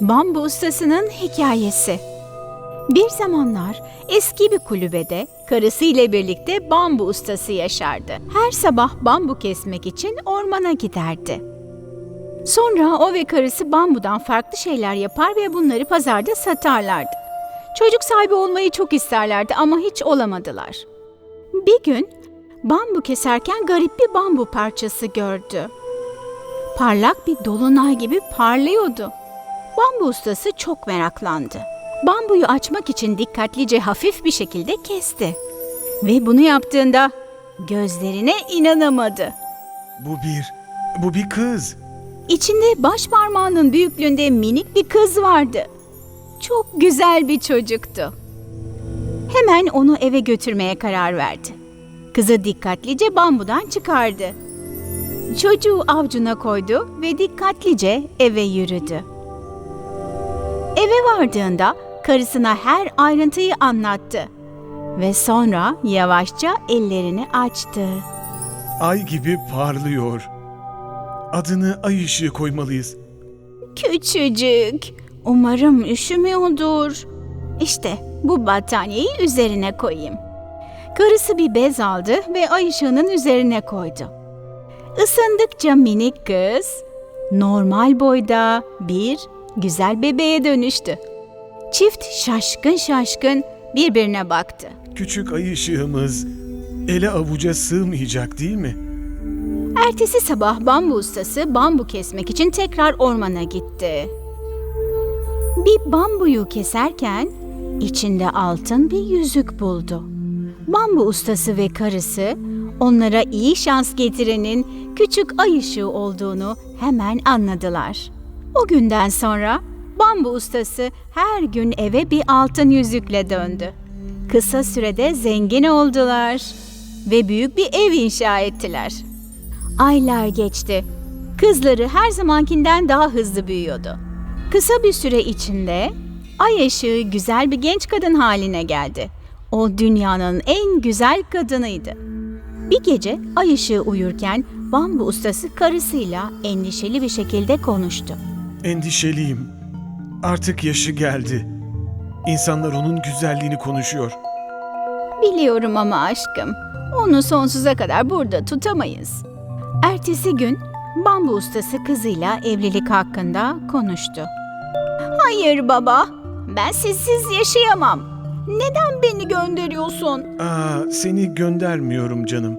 Bambu ustasının hikayesi. Bir zamanlar eski bir kulübede karısıyla birlikte bambu ustası yaşardı. Her sabah bambu kesmek için ormana giderdi. Sonra o ve karısı bambudan farklı şeyler yapar ve bunları pazarda satarlardı. Çocuk sahibi olmayı çok isterlerdi ama hiç olamadılar. Bir gün bambu keserken garip bir bambu parçası gördü. Parlak bir dolunay gibi parlıyordu. Bambu ustası çok meraklandı. Bambuyu açmak için dikkatlice hafif bir şekilde kesti. Ve bunu yaptığında gözlerine inanamadı. Bu bir, bu bir kız. İçinde baş parmağının büyüklüğünde minik bir kız vardı. Çok güzel bir çocuktu. Hemen onu eve götürmeye karar verdi. Kızı dikkatlice bambudan çıkardı. Çocuğu avcuna koydu ve dikkatlice eve yürüdü. Eve vardığında karısına her ayrıntıyı anlattı ve sonra yavaşça ellerini açtı. Ay gibi parlıyor. Adını ay ışığı koymalıyız. Küçücük. Umarım üşümüyordur. İşte bu battaniyeyi üzerine koyayım. Karısı bir bez aldı ve ay ışığının üzerine koydu. Isındıkça minik kız normal boyda bir güzel bebeğe dönüştü. Çift şaşkın şaşkın birbirine baktı. Küçük ay ışığımız ele avuca sığmayacak değil mi? Ertesi sabah bambu ustası bambu kesmek için tekrar ormana gitti. Bir bambuyu keserken içinde altın bir yüzük buldu. Bambu ustası ve karısı onlara iyi şans getirenin küçük ay ışığı olduğunu hemen anladılar. O günden sonra bambu ustası her gün eve bir altın yüzükle döndü. Kısa sürede zengin oldular ve büyük bir ev inşa ettiler. Aylar geçti. Kızları her zamankinden daha hızlı büyüyordu. Kısa bir süre içinde ay ışığı güzel bir genç kadın haline geldi. O dünyanın en güzel kadınıydı. Bir gece ay ışığı uyurken bambu ustası karısıyla endişeli bir şekilde konuştu. Endişeliyim. Artık yaşı geldi. İnsanlar onun güzelliğini konuşuyor. Biliyorum ama aşkım, onu sonsuza kadar burada tutamayız. Ertesi gün bambu ustası kızıyla evlilik hakkında konuştu. Hayır baba, ben sizsiz yaşayamam. Neden beni gönderiyorsun? Aa, seni göndermiyorum canım.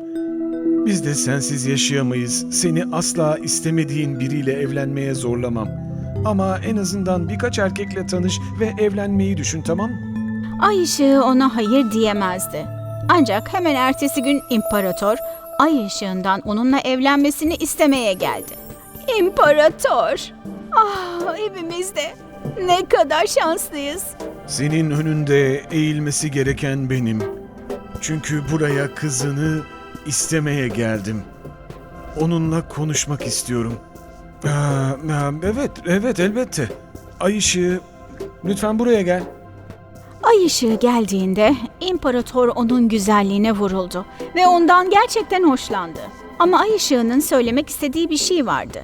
Biz de sensiz yaşayamayız. Seni asla istemediğin biriyle evlenmeye zorlamam. Ama en azından birkaç erkekle tanış ve evlenmeyi düşün tamam mı? Ay ışığı ona hayır diyemezdi. Ancak hemen ertesi gün imparator ay ışığından onunla evlenmesini istemeye geldi. İmparator! Ah evimizde ne kadar şanslıyız. Senin önünde eğilmesi gereken benim. Çünkü buraya kızını istemeye geldim. Onunla konuşmak istiyorum. Aa, evet, evet elbette. Ay ışığı, lütfen buraya gel. Ay ışığı geldiğinde imparator onun güzelliğine vuruldu ve ondan gerçekten hoşlandı. Ama ay ışığının söylemek istediği bir şey vardı.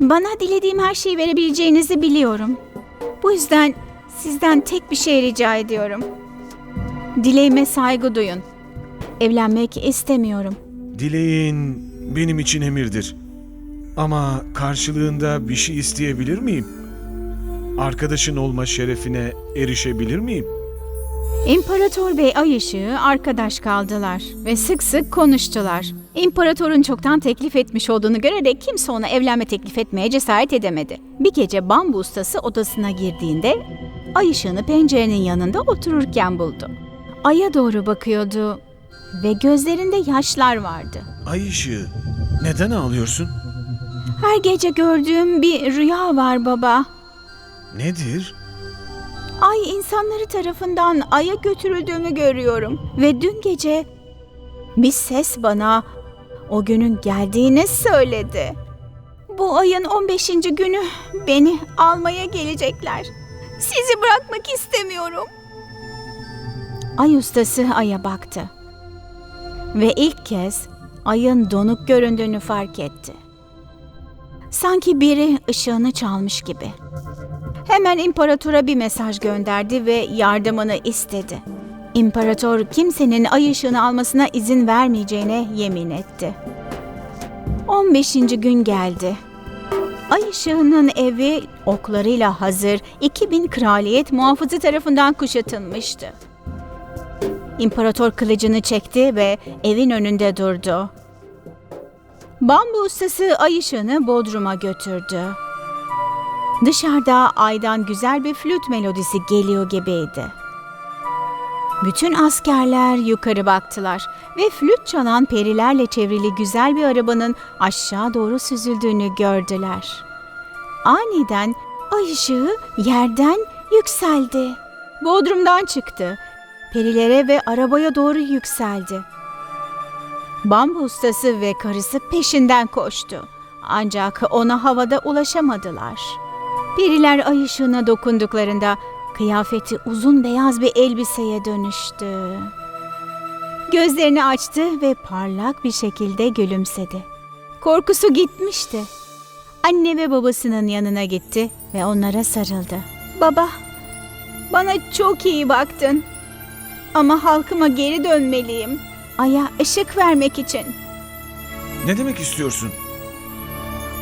Bana dilediğim her şeyi verebileceğinizi biliyorum. Bu yüzden sizden tek bir şey rica ediyorum. Dileğime saygı duyun. Evlenmek istemiyorum. Dileğin benim için emirdir. Ama karşılığında bir şey isteyebilir miyim? Arkadaşın olma şerefine erişebilir miyim? İmparator Bey Ay Işığı arkadaş kaldılar ve sık sık konuştular. İmparatorun çoktan teklif etmiş olduğunu görerek kimse ona evlenme teklif etmeye cesaret edemedi. Bir gece bambu ustası odasına girdiğinde Ay Işığını pencerenin yanında otururken buldu. Ay'a doğru bakıyordu ve gözlerinde yaşlar vardı. Ay ışığı, neden ağlıyorsun? Her gece gördüğüm bir rüya var baba. Nedir? Ay insanları tarafından aya götürüldüğümü görüyorum ve dün gece bir ses bana o günün geldiğini söyledi. Bu ayın 15. günü beni almaya gelecekler. Sizi bırakmak istemiyorum. Ay ustası aya baktı. Ve ilk kez ayın donuk göründüğünü fark etti. Sanki biri ışığını çalmış gibi. Hemen imparatora bir mesaj gönderdi ve yardımını istedi. İmparator kimsenin ay ışığını almasına izin vermeyeceğine yemin etti. 15. gün geldi. Ay ışığının evi oklarıyla hazır 2000 kraliyet muhafızı tarafından kuşatılmıştı. İmparator kılıcını çekti ve evin önünde durdu. Bambu ustası ay ışığını Bodrum'a götürdü. Dışarıda aydan güzel bir flüt melodisi geliyor gibiydi. Bütün askerler yukarı baktılar ve flüt çalan perilerle çevrili güzel bir arabanın aşağı doğru süzüldüğünü gördüler. Aniden ay ışığı yerden yükseldi. Bodrumdan çıktı. Perilere ve arabaya doğru yükseldi. Bambu ustası ve karısı peşinden koştu. Ancak ona havada ulaşamadılar. Periler ay ışığına dokunduklarında kıyafeti uzun beyaz bir elbiseye dönüştü. Gözlerini açtı ve parlak bir şekilde gülümsedi. Korkusu gitmişti. Anne ve babasının yanına gitti ve onlara sarıldı. Baba, bana çok iyi baktın. Ama halkıma geri dönmeliyim. Aya ışık vermek için. Ne demek istiyorsun?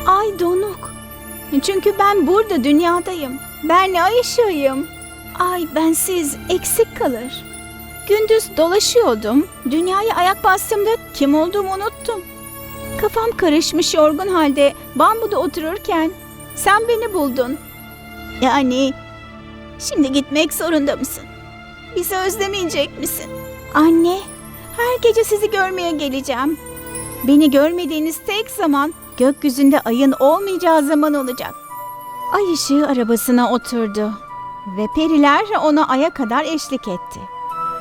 Ay donuk. Çünkü ben burada dünyadayım. Ben ay ışığıyım. Ay bensiz eksik kalır. Gündüz dolaşıyordum. Dünyaya ayak bastığımda kim olduğumu unuttum. Kafam karışmış yorgun halde bambuda otururken sen beni buldun. Yani şimdi gitmek zorunda mısın? Bizi özlemeyecek misin? Anne, her gece sizi görmeye geleceğim. Beni görmediğiniz tek zaman gökyüzünde ayın olmayacağı zaman olacak. Ay ışığı arabasına oturdu ve periler ona aya kadar eşlik etti.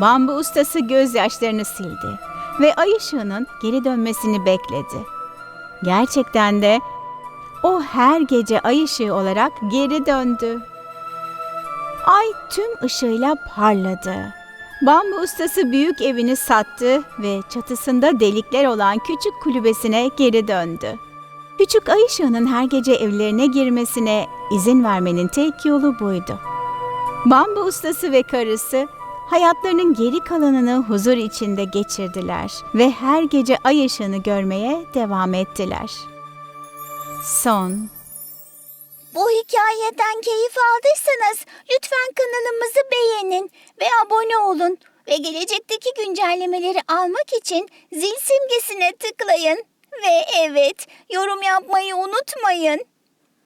Bambu ustası gözyaşlarını sildi ve ay ışığının geri dönmesini bekledi. Gerçekten de o her gece ay ışığı olarak geri döndü. Ay tüm ışığıyla parladı. Bambu ustası büyük evini sattı ve çatısında delikler olan küçük kulübesine geri döndü. Küçük ay ışığının her gece evlerine girmesine izin vermenin tek yolu buydu. Bambu ustası ve karısı hayatlarının geri kalanını huzur içinde geçirdiler ve her gece ay ışığını görmeye devam ettiler. Son Bu hikayeden keyif aldıysanız lütfen kanalımızı beğenin ve abone olun. Ve gelecekteki güncellemeleri almak için zil simgesine tıklayın. Ve evet, yorum yapmayı unutmayın.